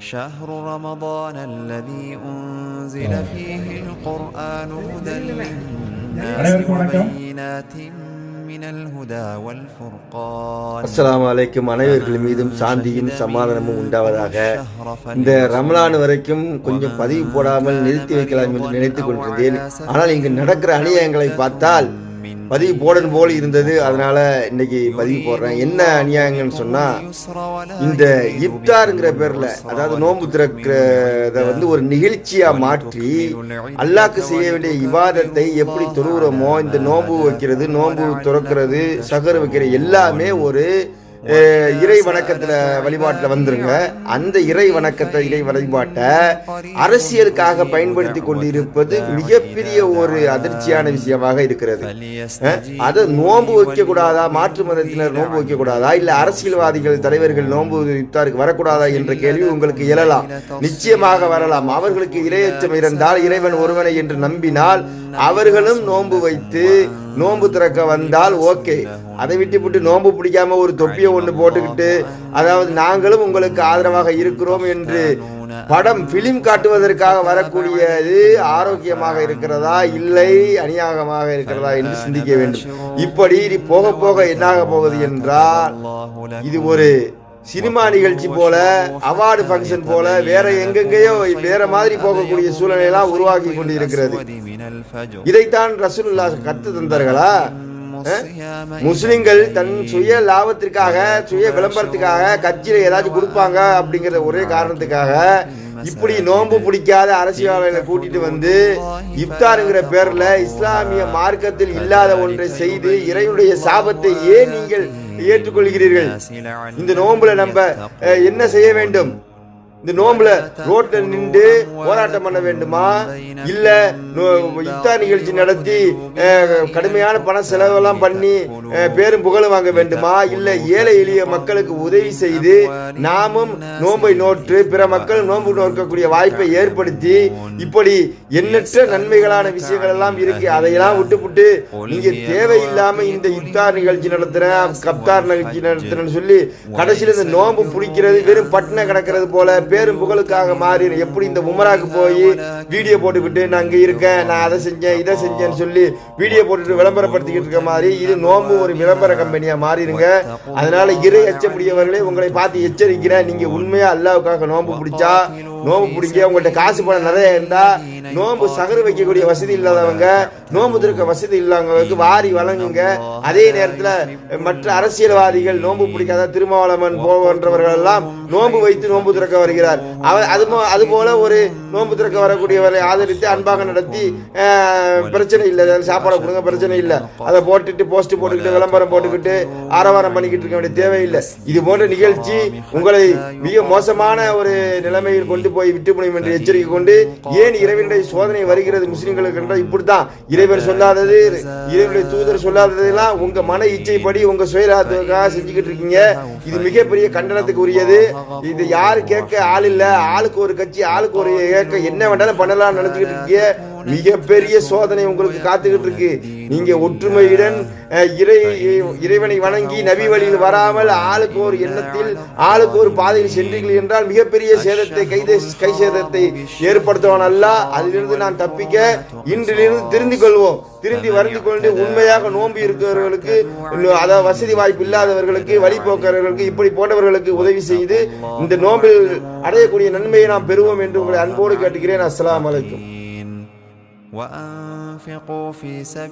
شهر رمضان الذي أنزل فيه القرآن هدى للناس அனைவருக்கும் வணக்கம். وبينات من الهدى والفرقان அஸ்ஸலாமு அலைக்கும் அனைவர்கள் மீதும் சாந்தியும் சமாதானமும் உண்டாவதாக இந்த ரமலான் வரைக்கும் கொஞ்சம் பதிவு போடாமல் நிறுத்தி வைக்கலாம் என்று நினைத்துக் கொண்டிருந்தேன் ஆனால் இங்கு நடக்கிற அநியாயங்களை பார்த்தால் பதிவு போடணும் போல் இருந்தது. அதனால இன்னைக்கு பதிவு போடுறேன். என்ன அநியாயங்கள்னு சொன்னா இந்த இப்தாருங்கிற பேர்ல அதாவது நோன்பு திறக்கிறத வந்து ஒரு நிகழ்ச்சியா மாற்றி அல்லாக்கு செய்ய வேண்டிய விவாதத்தை எப்படி தொழுகிறோமோ இந்த நோன்பு வைக்கிறது நோன்பு துறக்கிறது சகர் வைக்கிற எல்லாமே ஒரு இறை வணக்கத்துல வழிபாட்டுல வந்துருங்க. அந்த இறை வணக்கத்தை இறை வழிபாட்டை அரசியலுக்காக பயன்படுத்தி கொண்டிருப்பது மிகப்பெரிய ஒரு அதிர்ச்சியான விஷயமாக இருக்கிறது. அது நோன்பு வைக்க கூடாதா மாற்று மதத்தினர் நோன்பு வைக்க கூடாதா இல்ல அரசியல்வாதிகள் தலைவர்கள் நோன்பு இஃப்தாருக்கு வரக்கூடாதா என்ற கேள்வி உங்களுக்கு எழலாம். நிச்சயமாக வரலாம். அவர்களுக்கு இரையச்சம் இருந்தால் இறைவன் ஒருவனை என்று நம்பினால் அவர்களும் நோன்பு வைத்து நோன்பு திறக்க வந்தால் ஓகே. அதை விட்டு விட்டு நோன்பு பிடிக்காம ஒரு தொப்பியை ஒன்று போட்டுக்கிட்டு அதாவது நாங்களும் உங்களுக்கு ஆதரவாக இருக்கிறோம் என்று படம் பிலிம் காட்டுவதற்காக வரக்கூடியது ஆரோக்கியமாக இருக்கிறதா? இல்லை அநியாயமாக இருக்கிறதா என்று சிந்திக்க வேண்டும். இப்படி போக போக என்னாக போகுது என்றால் இது ஒரு சினிமா நிகழ்ச்சி போல அவார்டு ஃபங்க்ஷன் போல வேற எங்கெங்கேயோ வேற மாதிரி போகக்கூடிய சூழ்நிலையெல்லாம் உருவாக்கி கொண்டு இருக்கிறது இதைத்தான் ரசூலுல்லா கத்து தந்தார்களா? முஸ்லிம்கள் தன் சுய லாபத்திற்காக சுய விளம்பரத்துக்காக கட்சியில ஏதாச்சும் கொடுப்பாங்க அப்படிங்கிற ஒரே காரணத்துக்காக இப்படி நோன்பு பிடிக்காத அரசியலாளர்களை கூட்டிட்டு வந்து இப்தாருங்கிற பேர்ல இஸ்லாமிய மார்க்கத்தில் இல்லாத ஒன்றை செய்து இறைவனுடைய சாபத்தை ஏன் நீங்கள் ஏற்றுக்கொள்கிறீர்கள்? இந்த நோன்புல நம்ம என்ன செய்ய வேண்டும்? இந்த நோம்புல ரோட்ல நின்று போராட்டம் பண்ண வேண்டுமா? இல்ல நோ- நிகழ்ச்சி நடத்தி கடுமையான பண செலவெல்லாம் பண்ணி பேரும் புகழும் வாங்க வேண்டுமா? இல்ல ஏழை எளிய மக்களுக்கு உதவி செய்து நாமும் நோன்பை நோற்று பிற மக்கள் நோன்பு நோக்கக்கூடிய வாய்ப்பை ஏற்படுத்தி இப்படி எண்ணற்ற நன்மைகளான விஷயங்கள் எல்லாம் இருக்கு. அதையெல்லாம் விட்டுப்புட்டு நீங்க தேவையில்லாம இந்த இத்தார் நிகழ்ச்சி நடத்துறேன் கப்தார் நிகழ்ச்சி நடத்துறேன்னு சொல்லி கடைசியில் இந்த நோன்பு பிடிக்கிறது வெறும் பட்டின கிடக்கிறது போல பேரும் புகழுக்காக மாறி எப்படி இந்த உமராக்கு போய் வீடியோ போட்டுக்கிட்டு நான் அங்க இருக்கேன் நான் அதை செஞ்சேன் இதை செஞ்சேன்னு சொல்லி வீடியோ போட்டுட்டு விளம்பரப்படுத்திக்கிட்டு இருக்க மாதிரி இது நோம்பு ஒரு விளம்பர கம்பெனியா மாறிடுங்க. அதனால இறை எச்சமுடியவர்களே உங்களை பார்த்து எச்சரிக்கிறேன். நீங்க உண்மையா அல்லாவுக்காக நோம்பு பிடிச்சா நோன்பு பிடிக்க உங்கள்ட்ட காசு பணம் நிறைய இருந்தா நோன்பு சகரு வைக்கக்கூடிய வசதி இல்லாதவங்க நோன்பு திறக்க வசதி இல்லாதவங்களுக்கு வாரி வழங்குங்க. அதே நேரத்துல மற்ற அரசியல்வாதிகள் நோன்பு பிடிக்காத திருமாவளவன் போன்றவர்கள் எல்லாம் நோன்பு வைத்து நோன்பு திறக்க வருகிறார். அவர் அது போல ஒரு நோன்பு திறக்க வரக்கூடியவரை ஆதரித்து அன்பாக நடத்தி பிரச்சனை இல்லை. சாப்பாடு கொடுங்க பிரச்சனை இல்லை. அதை போட்டுட்டு போஸ்ட் போட்டுக்கிட்டு விளம்பரம் போட்டுக்கிட்டு ஆரவாரம் பண்ணிக்கிட்டு இருக்க வேண்டிய தேவையில்லை. இது போன்ற நிகழ்ச்சி உங்களை மிக மோசமான ஒரு நிலைமையில் கொண்டு போய் விட்டு முடியும் என்று எச்சரிக்கை கொண்டு ஏன் இறைவனுடைய சோதனை வருகிறது? முஸ்லிம்களுக்கு என்றால் இப்படித்தான். இறைவன் சொல்லாதது இறைவனுடைய தூதர் சொல்லாததெல்லாம் உங்க மன இச்சைப்படி உங்க சுயலாத்துக்காக செஞ்சுக்கிட்டு இருக்கீங்க. இது மிகப்பெரிய கண்டனத்துக்கு உரியது இது யாரு கேட்க ஆள் இல்ல? ஆளுக்கு ஒரு கட்சி ஆளுக்கு ஒரு கேட்க என்ன வேண்டாலும் பண்ணலாம் நினைச்சுக்கிட்டு இருக்கீங்க. மிகப்பெரிய சோதனை உங்களுக்கு காத்துக்கிட்டு இருக்கு நீங்க ஒற்றுமையுடன் இறை இறைவனை வணங்கி நபி வழியில் வராமல் ஆளுக்கு ஒரு எண்ணத்தில் ஆளுக்கு ஒரு பாதையில் சென்றீர்கள் என்றால் மிகப்பெரிய சேதத்தை கைதை கை சேதத்தை ஏற்படுத்துவான் அல்ல. அதிலிருந்து நான் தப்பிக்க இன்றிலிருந்து திருந்திக் கொள்வோம். திருந்தி வருந்தி கொண்டு உண்மையாக நோன்பு இருக்கிறவர்களுக்கு அதாவது வசதி வாய்ப்பு இல்லாதவர்களுக்கு வழிபோக்கர்களுக்கு இப்படி போன்றவர்களுக்கு உதவி செய்து இந்த நோம்பில் அடையக்கூடிய நன்மையை நாம் பெறுவோம் என்று உங்களை அன்போடு கேட்டுக்கிறேன். அஸ்ஸலாமு அலைக்கும். وأنفقوا في سبيل